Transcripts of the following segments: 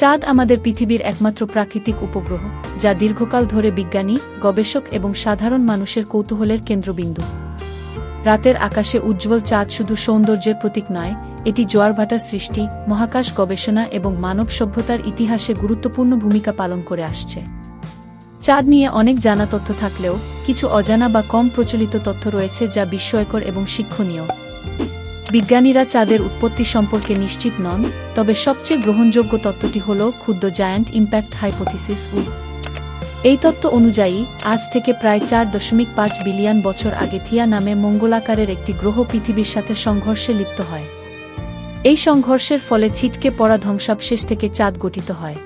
চাঁদ আমাদের পৃথিবীর একমাত্র প্রাকৃতিক উপগ্রহ, যা দীর্ঘকাল ধরে বিজ্ঞানী, গবেষক এবং সাধারণ মানুষের কৌতূহলের কেন্দ্রবিন্দু। রাতের আকাশে উজ্জ্বল চাঁদ শুধু সৌন্দর্যের প্রতীক নয়, এটি জোয়ারভাটার সৃষ্টি, মহাকাশ গবেষণা এবং মানব সভ্যতার ইতিহাসে গুরুত্বপূর্ণ ভূমিকা পালন করে আসছে। চাঁদ নিয়ে অনেক জানা তথ্য থাকলেও, কিছু অজানা বা কম প্রচলিত তথ্য রয়েছে যা বিস্ময়কর এবং শিক্ষণীয়। বিজ্ঞানীরা চাঁদের উৎপত্তি সম্পর্কে নিশ্চিত নন, তবে সবচেয়ে গ্রহণযোগ্য তত্ত্বটি হল ক্ষুদ্র জায়ান্ট ইম্প্যাক্ট হাইপোথিসিস উ। এই তত্ত্ব অনুযায়ী, আজ থেকে প্রায় চার দশমিক পাঁচ বিলিয়ন বছর আগে থিয়া নামে মঙ্গলাকারের একটি গ্রহ পৃথিবীর সাথে সংঘর্ষে লিপ্ত হয়। এই সংঘর্ষের ফলে ছিটকে পড়া ধ্বংসাবশেষ থেকে চাঁদ গঠিত হয়।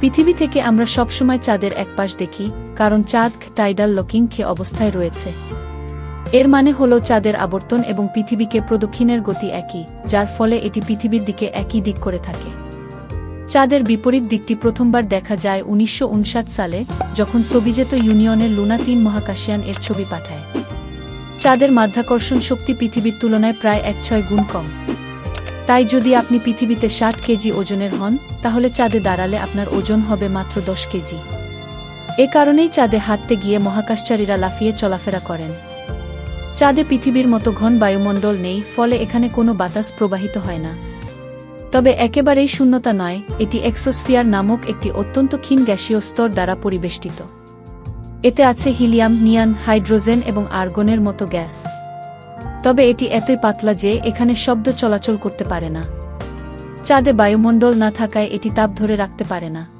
পৃথিবী থেকে আমরা সবসময় চাঁদের একপাশ দেখি, কারণ চাঁদ টাইডাল লকিং খে অবস্থায় রয়েছে। এর মানে হল চাঁদের আবর্তন এবং পৃথিবীকে প্রদক্ষিণের গতি একই, যার ফলে এটি পৃথিবীর দিকে একই দিক করে থাকে। চাঁদের বিপরীত দিকটি প্রথমবার দেখা যায় উনিশশো উনষাট সালে, যখন সোভিজেত ইউনিয়নের লুনা তিন মহাকাশিয়ান এর ছবি পাঠায়। চাঁদের মাধ্যাকর্ষণ শক্তি পৃথিবীর তুলনায় প্রায় এক ছয় গুণ কম। তাই যদি আপনি পৃথিবীতে ষাট কেজি ওজনের হন, তাহলে চাঁদে দাঁড়ালে আপনার ওজন হবে মাত্র দশ কেজি। এ কারণেই চাঁদে হাঁটতে গিয়ে মহাকাশচারীরা লাফিয়ে চলাফেরা করেন। চাঁদে পৃথিবীর মতো ঘন বায়ুমণ্ডল নেই, ফলে এখানে কোনো বাতাস প্রবাহিত হয় না। তবে একেবারেই শূন্যতা নয়, এটি এক্সোস্ফিয়ার নামক একটি অত্যন্ত ক্ষীণ গ্যাসীয় স্তর দ্বারা পরিবেষ্টিত। এতে আছে হিলিয়াম, নিয়ান, হাইড্রোজেন এবং আর্গনের মতো গ্যাস। তবে এটি এতই পাতলা যে এখানে শব্দ চলাচল করতে পারে না। চাঁদে বায়ুমণ্ডল না থাকায় এটি তাপ ধরে রাখতে পারে না।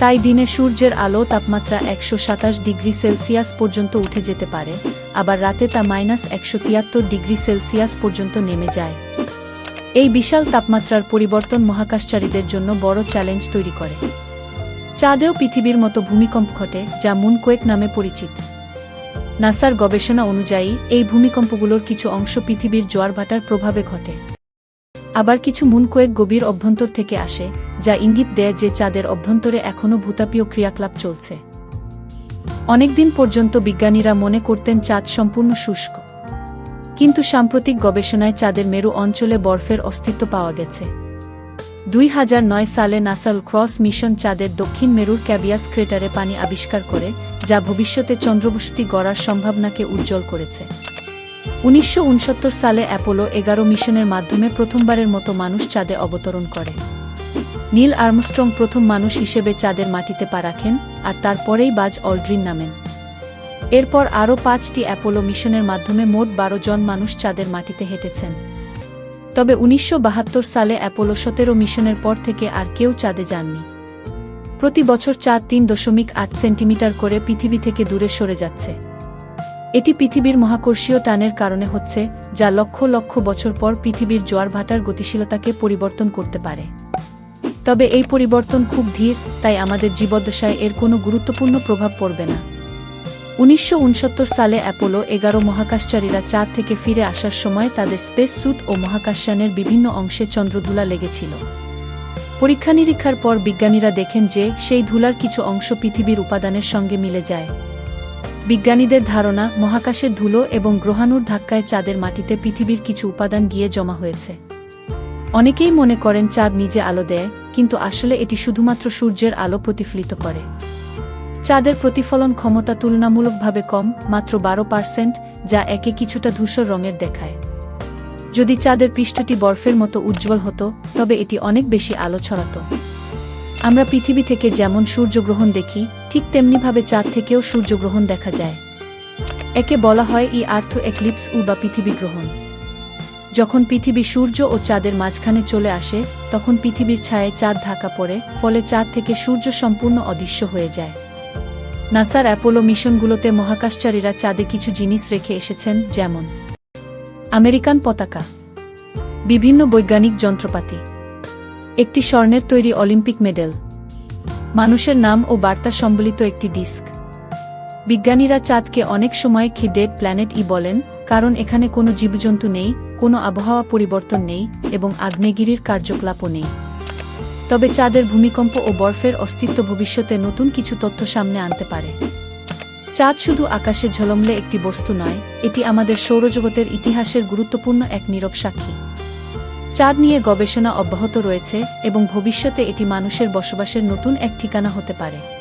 তাই দিনে সূর্যের আলো তাপমাত্রা একশো সাতাশ ডিগ্রি সেলসিয়াস পর্যন্ত উঠে যেতে পারে, আবার রাতে তা মাইনাস একশো তিয়াত্তর ডিগ্রি সেলসিয়াস পর্যন্ত নেমে যায়। এই বিশাল তাপমাত্রার পরিবর্তন মহাকাশচারীদের জন্য বড় চ্যালেঞ্জ তৈরি করে। চাঁদেও পৃথিবীর মতো ভূমিকম্প ঘটে, যা মুনকোয়েক নামে পরিচিত। নাসার গবেষণা অনুযায়ী, এই ভূমিকম্পগুলোর কিছু অংশ পৃথিবীর জোয়ারভাটার প্রভাবে ঘটে। আবার কিছু মুনকোয়েক গভীর অভ্যন্তর থেকে আসে, যা ইঙ্গিত দেয় যে চাঁদের অভ্যন্তরে এখনও ভূতাপীয় ক্রিয়াকলাপ চলছে। অনেকদিন পর্যন্ত বিজ্ঞানীরা মনে করতেন চাঁদ সম্পূর্ণ শুষ্ক। কিন্তু সাম্প্রতিক গবেষণায় চাঁদের মেরু অঞ্চলে বরফের অস্তিত্ব পাওয়া গেছে। দুই হাজার নয় সালে নাসাল ক্রস মিশন চাঁদের দক্ষিণ মেরুর ক্যাবিয়াস ক্রেটারে পানি আবিষ্কার করে, যা ভবিষ্যতে চন্দ্রবসতি গড়ার সম্ভাবনাকে উজ্জ্বল করেছে। উনিশশো উনসত্তর সালে অ্যাপোলো এগারো মিশনের মাধ্যমে প্রথমবারের মতো মানুষ চাঁদে অবতরণ করে। নীল আর্মস্ট্রং প্রথম মানুষ হিসেবে চাঁদের মাটিতে পা রাখেন আর তারপরেই বাজ অলড্রিন নামেন। এরপর আরও পাঁচটি অ্যাপোলো মিশনের মাধ্যমে মোট বারো জন মানুষ চাঁদের মাটিতে হেঁটেছেন। তবে উনিশশো বাহাত্তর সালে অ্যাপোলো সতেরো মিশনের পর থেকে আর কেউ চাঁদে যাননি। প্রতি বছর চাঁদ তিন দশমিক আট সেন্টিমিটার করে পৃথিবী থেকে দূরে সরে যাচ্ছে। এটি পৃথিবীর মহাকর্ষীয় টানের কারণে হচ্ছে, যা লক্ষ লক্ষ বছর পর পৃথিবীর জোয়ার ভাটার গতিশীলতাকে পরিবর্তন করতে পারে। তবে এই পরিবর্তন খুব ধীর, তাই আমাদের জীবদ্দশায় এর কোনো গুরুত্বপূর্ণ প্রভাব পড়বে না। উনিশশো উনসত্তর সালে অ্যাপোলো এগারো মহাকাশচারীরা চাঁদ থেকে ফিরে আসার সময় তাদের স্পেস স্যুট ও মহাকাশযানের বিভিন্ন অংশে চন্দ্রধুলা লেগেছিল। পরীক্ষা নিরীক্ষার পর বিজ্ঞানীরা দেখেন যে, সেই ধুলার কিছু অংশ পৃথিবীর উপাদানের সঙ্গে মিলে যায়। বিজ্ঞানীদের ধারণা, মহাকাশের ধুলো এবং গ্রহাণুর ধাক্কায় চাঁদের মাটিতে পৃথিবীর কিছু উপাদান গিয়ে জমা হয়েছে। অনেকেই মনে করেন চাঁদ নিজে আলো দেয়, কিন্তু আসলে এটি শুধুমাত্র সূর্যের আলো প্রতিফলিত করে। চাঁদের প্রতিফলন ক্ষমতা তুলনামূলকভাবে কম, মাত্র বারো পার্সেন্ট, যা একে কিছুটা ধূসর রঙের দেখায়। যদি চাঁদের পৃষ্ঠটি বরফের মতো উজ্জ্বল হতো, তবে এটি অনেক বেশি আলো ছড়াত। আমরা পৃথিবী থেকে যেমন সূর্যগ্রহণ দেখি, ঠিক তেমনিভাবে চাঁদ থেকেও সূর্যগ্রহণ দেখা যায়। একে বলা হয় ই আর্থ এক্লিপস উ বা পৃথিবী গ্রহণ। যখন পৃথিবী সূর্য ও চাঁদের মাঝখানে চলে আসে, তখন পৃথিবীর ছায়ে চাঁদ ঢাকা পড়ে, ফলে চাঁদ থেকে সূর্য সম্পূর্ণ অদৃশ্য হয়ে যায়। নাসার অ্যাপোলো মিশনগুলোতে মহাকাশচারীরা চাঁদে কিছু জিনিস রেখে এসেছেন, যেমন আমেরিকান পতাকা, বিভিন্ন বৈজ্ঞানিক যন্ত্রপাতি, একটি স্বর্ণের তৈরি অলিম্পিক মেডেল মানুষের নাম ও বার্তা সম্বলিত একটি ডিস্ক। বিজ্ঞানীরা চাঁদকে অনেক সময় খি ডেড প্ল্যানেট ই বলেন, কারণ এখানে কোনো জীবজন্তু নেই, কোনো আবহাওয়া পরিবর্তন নেই, এবং আগ্নেয়গিরির কার্যকলাপও নেই। তবে চাঁদের ভূমিকম্প ও বরফের অস্তিত্ব ভবিষ্যতে নতুন কিছু তথ্য সামনে আনতে পারে। চাঁদ শুধু আকাশে ঝলমলে একটি বস্তু নয়, এটি আমাদের সৌরজগতের ইতিহাসের গুরুত্বপূর্ণ এক নীরব সাক্ষী। চাঁদ নিয়ে গবেষণা অব্যাহত রয়েছে এবং ভবিষ্যতে এটি মানুষের বসবাসের নতুন এক ঠিকানা হতে পারে।